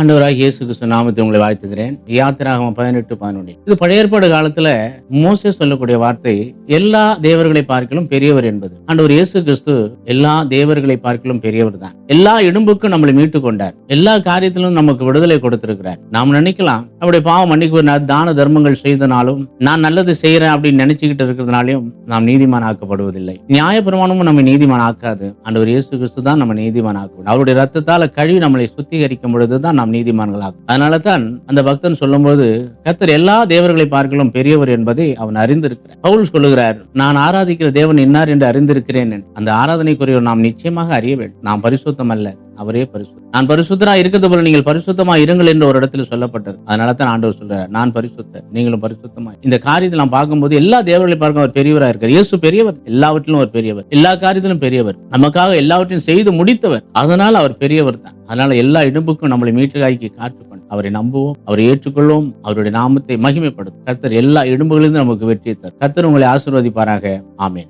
ஆண்டவராக இயேசு கிறிஸ்து நாமத்தை உங்களை வாழ்த்துகிறேன். யாத்திராகமம் பதினெட்டு பதினொன்று. இது பழைய ஏற்பாடு காலத்துல மோசே சொல்லக்கூடிய வார்த்தை எல்லா தேவர்களை பார்க்கலும் பெரியவர் என்பது. ஆண்டவர் இயேசு கிறிஸ்து எல்லா தேவர்களை பார்க்கலும் பெரியவர் தான். எல்லா இடும்புக்கும் நம்மளை மீட்டு கொண்டார். எல்லா காரியத்திலும் நமக்கு விடுதலை கொடுத்திருக்கிறார். நாம் நினைக்கலாம் நம்முடைய பாவம் மன்னிக்கு தான தர்மங்கள் செய்தனாலும் நான் நல்லது செய்யறேன் அப்படின்னு நினைச்சுக்கிட்டு இருக்கிறதுனாலையும் நாம் நீதிமான் ஆக்கப்படுவதில்லை நியாயப்பிரமாணமும் நம்ம நீதிமான் ஆக்காது ஆண்டவர் இயேசு கிறிஸ்து தான் நம்ம நீதிமான் ஆக்கும் அவருடைய ரத்தத்தால கழுவி நம்மளை சுத்திகரிக்கும் பொழுதுதான் நாம் நீதிமான்களாகும் அதனால தான் அந்த பக்தன் சொல்லும்போது கத்தர் எல்லா தேவர்களை பார்க்கலும் பெரியவர் என்பதை அவன் அறிந்திருக்கிறார். பவுல் சொல்லுகிறார் நான் ஆராதிக்கிற தேவன் இன்னார் என்று அறிந்திருக்கிறேன் அந்த ஆராதனைக்குரியவர் நாம் நிச்சயமாக அறிய வேண்டும். நாம் பரிசுத்தம் அல்ல. அவரே பரிசுத்தம் நான் பரிசுத்தரா இருக்கிறது போல நீங்கள் பரிசுத்தமா இருங்கள் என்று ஒரு இடத்துல சொல்லப்பட்டது. அதனால தான் ஆண்டவர் சொல்றாரு நான் பரிசுத்த நீங்களும் பரிசுத்தமா இந்த காரியத்தை நான் பார்க்கும்போது எல்லா தேவர்களை பார்க்க அவர் பெரியவரா இருக்கார். இயேசு பெரியவர் எல்லாவற்றிலும் அவர் பெரியவர். எல்லா காரியத்திலும் பெரியவர். நமக்காக எல்லாவற்றையும் செய்து முடித்தவர். அதனால் அவர் பெரியவர் தான். அதனால எல்லா இடும்புக்கும் நம்மளை மீட்டுகாய்க்கு காட்டுக்கொண்டு அவரை நம்புவோம் அவரை ஏற்றுக்கொள்வோம் அவருடைய நாமத்தை மகிமைப்படுத்தும் கர்த்தர் எல்லா இடும்புகளிலிருந்து நமக்கு வெற்றி தரும். கர்த்தர் உங்களை ஆசீர்வதிப்பாராக. ஆமேன்.